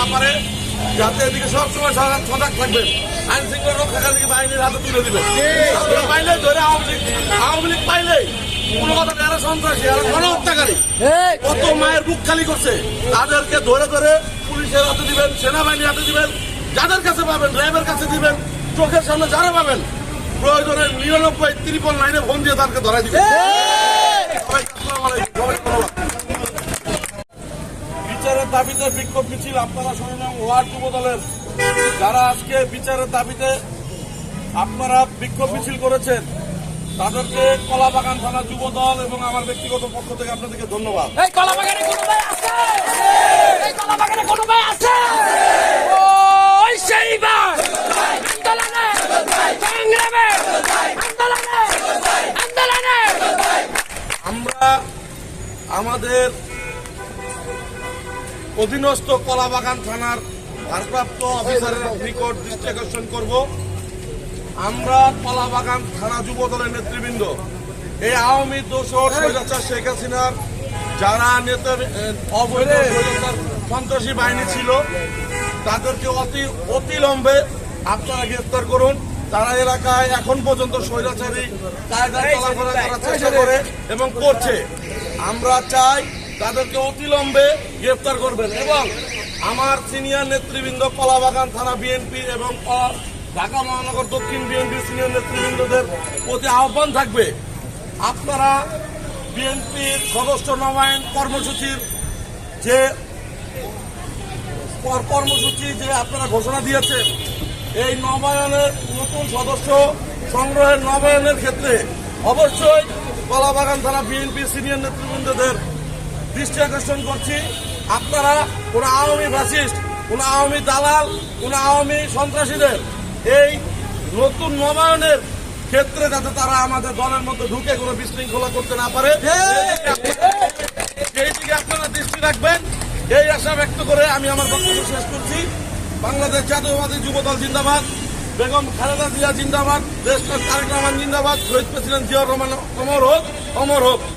না পারে যাতে এদিকে সবসময় সজাগ থাকবেন। আইন শৃঙ্খলা রক্ষাকারী বাহিনীর হাতে তুলে দিবেন। পাইলে ধরে আওয়ামী লীগ আওয়ামী লীগ পাইলে কোনো কথা এরা সন্ত্রাসী এরা গণহত্যাকারী কত মায়ের বুক খালি করছে। তাদেরকে ধরে ধরে পুলিশের হাতে দিবেন সেনাবাহিনীর হাতে দিবেন যাদের কাছে পাবেন কাছে দিবেন চোখের সামনে যারা পাবেন প্রয়োজনে নিরানব্বই ত্রিপল লাইনে ফোন দিয়ে তাদেরকে ধরা দিবেন। সবাই দাবিতে বিক্ষোভ মিছিল আপনারা শুনলাম ওয়ার্ড যুব দলের। যারা আজকে বিচারের দাবিতে আপনারা বিক্ষোভ মিছিল করেছেন তাদেরকে কলাবাগান থানা যুব দল এবং আমার ব্যক্তিগত পক্ষ থেকে আপনাদেরকে ধন্যবাদ। এই কলাবাগানে অধীনস্থ কলাবাগান থানার ভারপ্রাপ্ত অফিসারের নিকট দৃষ্টি আকর্ষণ করব। আমরা কলাবাগান থানা যুব দলের নেতৃবৃন্দ। এই আওয়ামী দোষর স্বৈরাচার শেখ হাসিনার যারা নেতা অবৈধ সন্ত্রাসী বাহিনী ছিল তাদেরকে অতি অতিলম্বে আপনারা গ্রেফতার করুন। তারা এলাকায় এখন পর্যন্ত স্বৈরাচারী কায়দায় চলাফেরা করার চেষ্টা করে এবং করছে। আমরা চাই তাদেরকে অতিলম্বে গ্রেফতার করবেন এবং আমার সিনিয়র নেতৃবৃন্দ কলাবাগান থানা বিএনপি এবং ঢাকা মহানগর দক্ষিণ বিএনপি সিনিয়র নেতৃবৃন্দদের প্রতি আহ্বান থাকবে। আপনারা বিএনপির সদস্য নবায়ন কর্মসূচির যে কর- কর্মসূচি যে আপনারা ঘোষণা দিয়েছেন, এই নবায়নের নতুন সদস্য সংগ্রহের নবায়নের ক্ষেত্রে অবশ্যই কলাবাগান থানা বিএনপি সিনিয়র নেতৃবৃন্দদের দৃষ্টি আকর্ষণ করছি। আপনারা কোন আওয়ামী ফ্যাসিস্ট কোন আওয়ামী দালাল কোন আওয়ামী সন্ত্রাসীদের এই নতুন নবায়নের ক্ষেত্রে যাতে তারা আমাদের দলের মধ্যে ঢুকে কোনো বিশৃঙ্খলা করতে না পারে সেই দিকে আপনারা দৃষ্টি রাখবেন। এই আশা ব্যক্ত করে আমি আমার বক্তব্য শেষ করছি। বাংলাদেশ জাতীয়বাদী যুবদল জিন্দাবাদ বেগম খালেদা জিয়া জিন্দাবাদ দেশ তারেক রহমান জিন্দাবাদ শহীদ প্রেসিডেন্ট জিয়াউর রহমান অমর হোক অমর হোক।